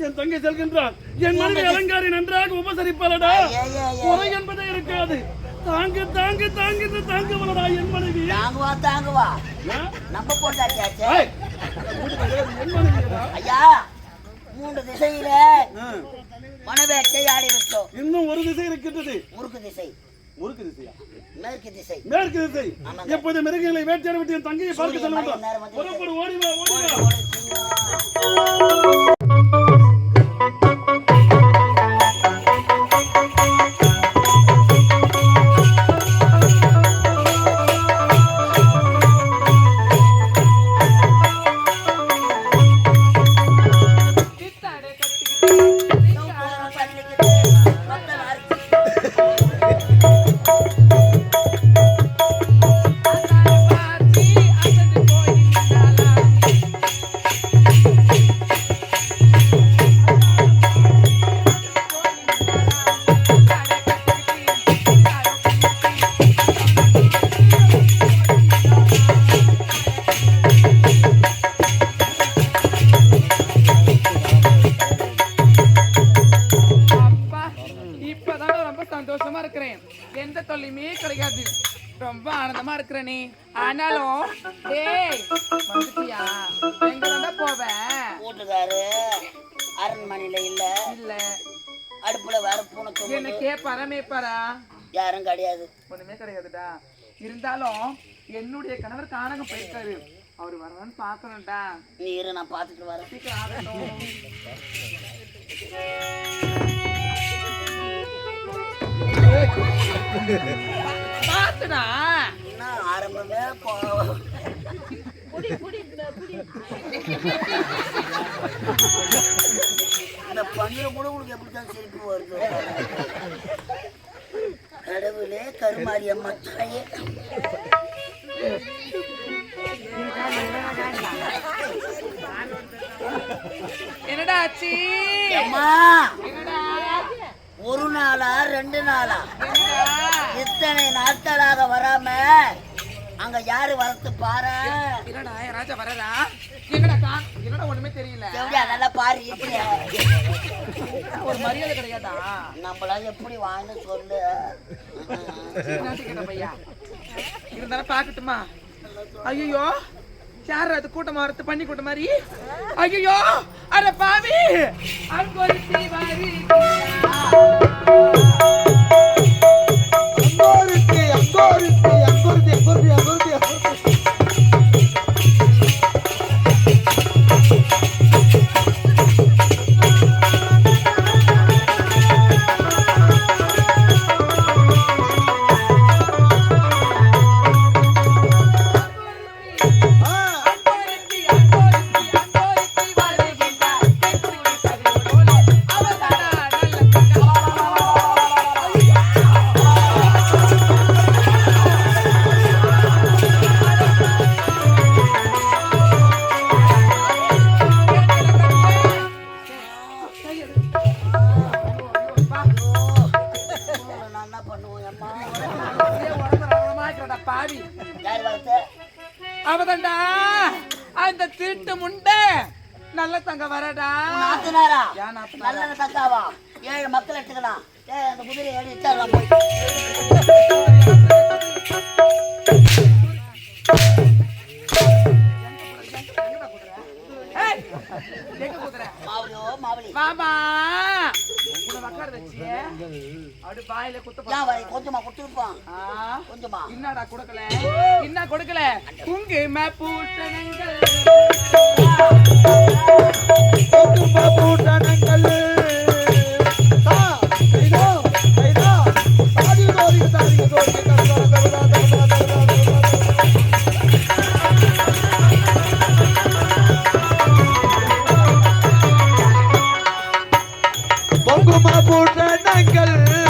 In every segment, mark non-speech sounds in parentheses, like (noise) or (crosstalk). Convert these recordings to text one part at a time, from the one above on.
என் தங்கை செல்கின்றான் என் மனைவி அலங்காரி நன்றாக உபசரிப்பாளடா குறை என்பதே இருக்காது தாங்க தாங்க தாங்க தாங்குவலடா என் மனைவி தாங்குவா தாங்குவா ஏன்? நம்ம பொண்டாட்டியாச்சே என் மனைவி ஐயா மூன்று திசையில ஆ, மனவேட்டை ஆடி விட்டோம் இன்னும் ஒரு திசை இருக்கின்றது. முறுக்கு திசை. முறுக்கு திசையா? மேற்கு திசை. மேற்கு திசை. எப்போது மிருகங்களை வேட்டையாட விட்டு தங்கையை பார்க்க செல்ல வேண்டும்? ஓடி வா ஓடி வா. என்ன கேப்பாரா மேப்பாரா யாரும் கிடையாது. ஒண்ணுமே கிடையாதுடா. இருந்தாலும் என்னுடைய கணவர் கானகம் போயிருக்காரு. அவர் வரணும்னு பாக்கணும்டா நீ இரு நான் பார்த்துட்டு வரேன். சீக்கிரம் ஆகட்டும். பாத்துடா. என்ன ஆரம்பமே போ (laughs) இந்த கூட உங்களுக்கு எப்படித்தான் சிரிப்பு வருது கடவுளே கருமாரி அம்மா தாயே. என்னடா ஆச்சு? அம்மா ஒரு நாளா ரெண்டு நாளா? இத்தனை நாட்களாக வராம அங்க யாரு வரத்து பாரு? என்னடா என் ராஜா வரதா? என்னடா என்னடா ஒண்ணுமே தெரியல. எப்படியா நல்லா பாரு இப்படியா? ஒரு மரியாதை கிடையாதா? நம்மளா எப்படி வாங்க சொல்லு. கேட்ட பையா? இருந்தாலும் பாக்கட்டுமா ஐயோ யார் அது கூட்டம் வரத்து பண்ணி கூட்டம் மாதிரி? ஐயோ அட பாவி! பாவி அவதண்டா அந்த திருட்டு முண்டை. நல்ல தங்க வரடா. நாத்துனாரா? நல்ல தக்காவா ஏழு மக்கள் எடுத்துக்கலாம் ஏய் அந்த குதிரை இட்டாரலாம் போய். கொஞ்சமா கொடுத்துருப்பான் கொஞ்சமா. என்னடா கொடுக்கல? என்ன கொடுக்கல? குங்கும பூசணங்கள் குடும்ப பொங்கும போட்ட நாங்கள்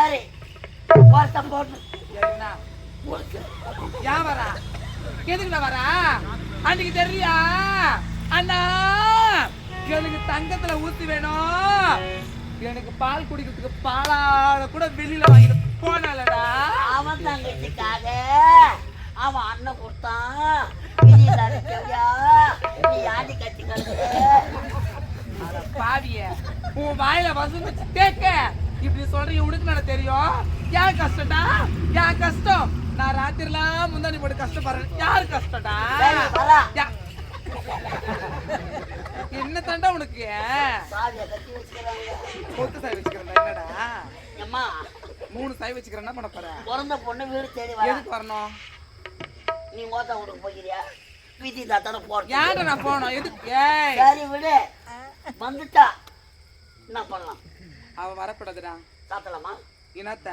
சரி. ஒருத்தன் போட்டு. ஏன் வரா? எதுக்குடா வரா? அன்னைக்கு தெரியா? அண்ணா எனக்கு தங்கத்துல ஊத்தி வேணும். எனக்கு பால் குடிக்கிறதுக்கு பாலாட கூட வெளியில வாங்கிட்டு போனாலடா அவன் தங்கச்சிக்காக. அவன் அண்ணன் கொடுத்தான். விதி தரச்சவியா நீ கட்டிக்கிறது அட பாவிய உன் வாயில வச்சு கேட்க இப்படி சொல்றீங்க உனக்கு நான் தெரியும்? யார் கஷ்டம்டா? யார் கஷ்டம்? நான் ராத்திரிலாம் முந்தானி போட்டு கஷ்டப்படுறேன். யார் கஷ்டம்டா? என்ன தாண்டா உனக்கு? கொத்து சாய் வச்சுக்கிறேன் என்னடா? அம்மா. மூணு சாய் வச்சுக்கிறேன் என்ன பண்ண போற? பிறந்த பொண்ணு வீடு தேடி வர எதுக்கு வரணும்? நீ மோத்த வீட்டுக்கு போகிறியா விதி தாத்தான போறது ஏன்டா நான் போனோம் எதுக்கு? சரி விடு. வந்துட்டா. என்ன பண்ணலாம்? அவ வரக்கூடாதுடா. சாத்தலாமா என்னத்த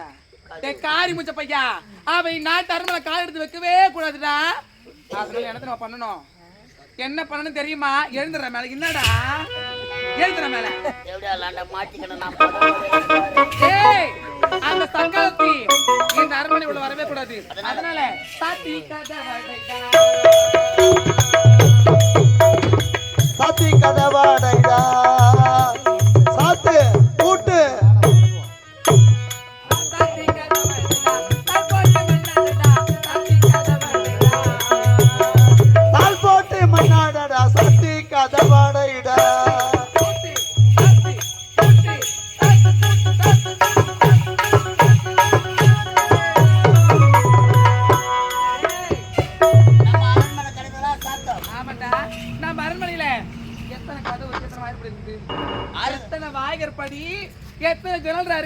டேய் காரி முச்ச பையா. அவ நாட்டு அருமலை கால் எடுத்து வைக்கவே கூடாதுடா. அதனால என்ன நம்ம பண்ணணும்? என்ன பண்ணணும் தெரியுமா? எழுந்துற மேல. என்னடா? எழுந்துற மேல. நான். (laughs) ஏய் அந்த சங்கலத்தி இந்த அரண்மனை உள்ள வரவே கூடாது. அதனால? சாத்தி கதை வடைடா. சாத்தி கதவாடைடா.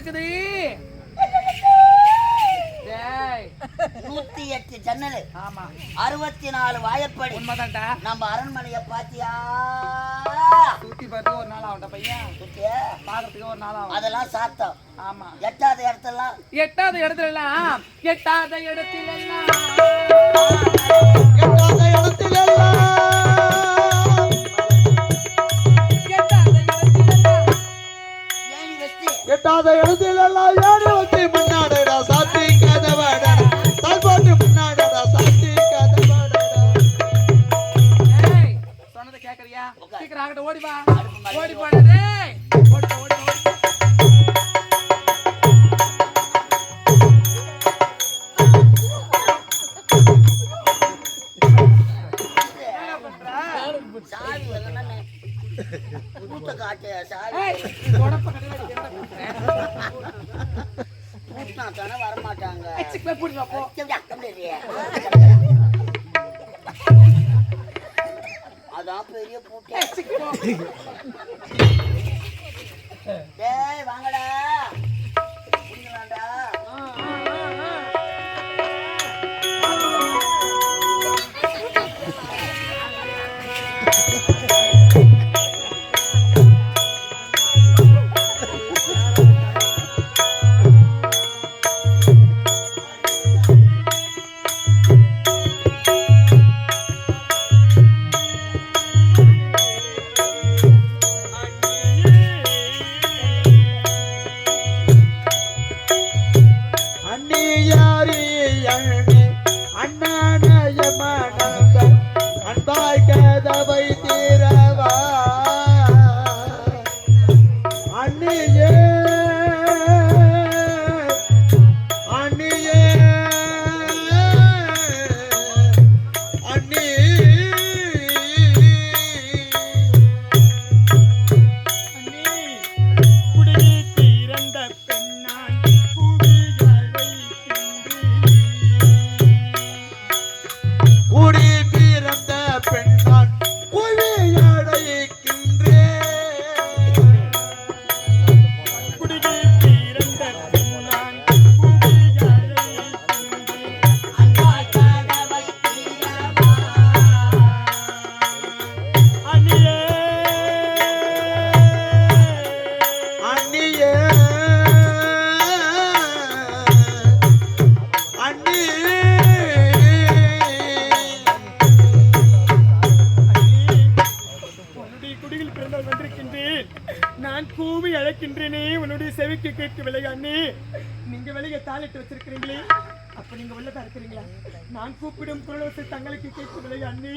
இருக்குது. நூத்தி எட்டு ஜன்னல். ஆமா. அறுபத்தி நாலு வாயப்படி. உண்மைதான்டா. நம்ம அரண்மனைய பாத்தியா? சுத்தி பார்த்து ஒரு நாள் ஆகும்டா பையன்? பாக்குறதுக்கு ஒரு நாள் ஆகும். அதெல்லாம் சாத்தம். ஆமா. எட்டாவது இடத்தெல்லாம். எட்டாவது இடத்துல எட்டாத இடத்துல எல்லாம் எட்டாத எட்டாத இடத்திலெல்லாம் ஏறி வச்சு மண்ணாடடா சாத்தி கதவாடா தால் போட்டு மண்ணாடடா சாத்தி கதவாடா ஏய், சொன்னதை கேக்குறியா? சீக்கிரம் ஆகட்டும் ஓடி வா. ஓடி போடா டேய். ஓடி போ, ஓடி போ, ஓடி போ. என்ன பண்ற? சாவி இல்லைன்னா பூத்த காட்டு? பூட்டினா தானே வரமாட்டாங்க? அதான் பெரிய பூட்டு. வாங்கடா. அண்ணி வெளியே வச்சிருக்கிறீங்களே? அப்ப நீங்க உள்ளதா இருக்கிறீங்களா? நான் கூப்பிடும் குரலோசை தங்களுக்கு கேட்கவில்லை அண்ணி.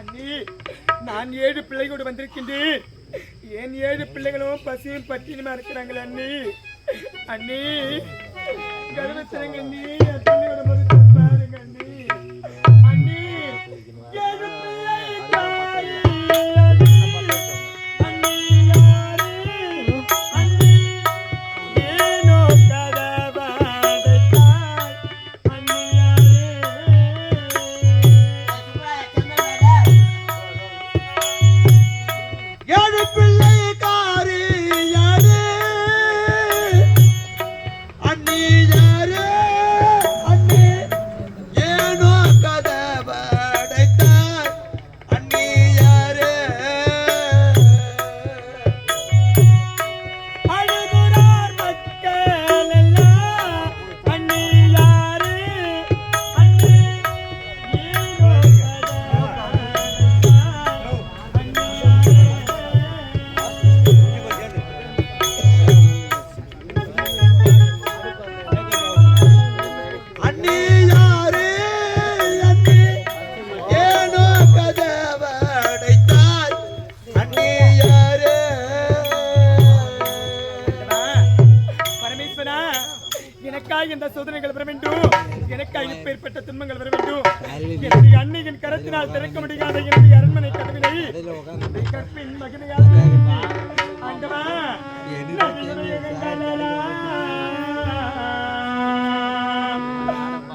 அண்ணி நான் ஏழு பிள்ளைகளோடு வந்திருக்கின்றேன். ஏன் ஏழு பிள்ளைகளும் பசியும் பட்டினுமா இருக்கிறாங்களே அண்ணி? அண்ணி கருவத்திரங்க அண்ணி. எனக்காக இந்த சோதனைகள் வர வேண்டும். எனக்காக இப்பேற்பட்ட துன்பங்கள் வர வேண்டும். என்னுடைய அன்னையின் கரத்தினால் திறக்க முடியாத என்னுடைய அரண்மனை கதவினை கற்பின் மகிமையால் ஆண்டவா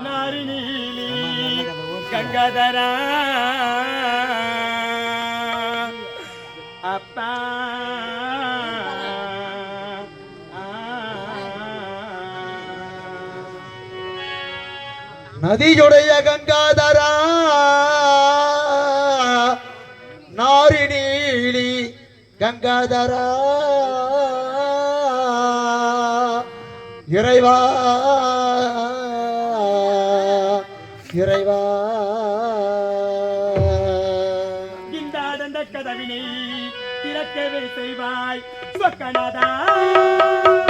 நாரினீலி கங்காதரா. நதியுடைய கங்காதரா. நாரி கங்காதரா. இறைவா இறைவா. இந்த கதவினை திறக்கவே செய்வாய். சொக்கநாதா.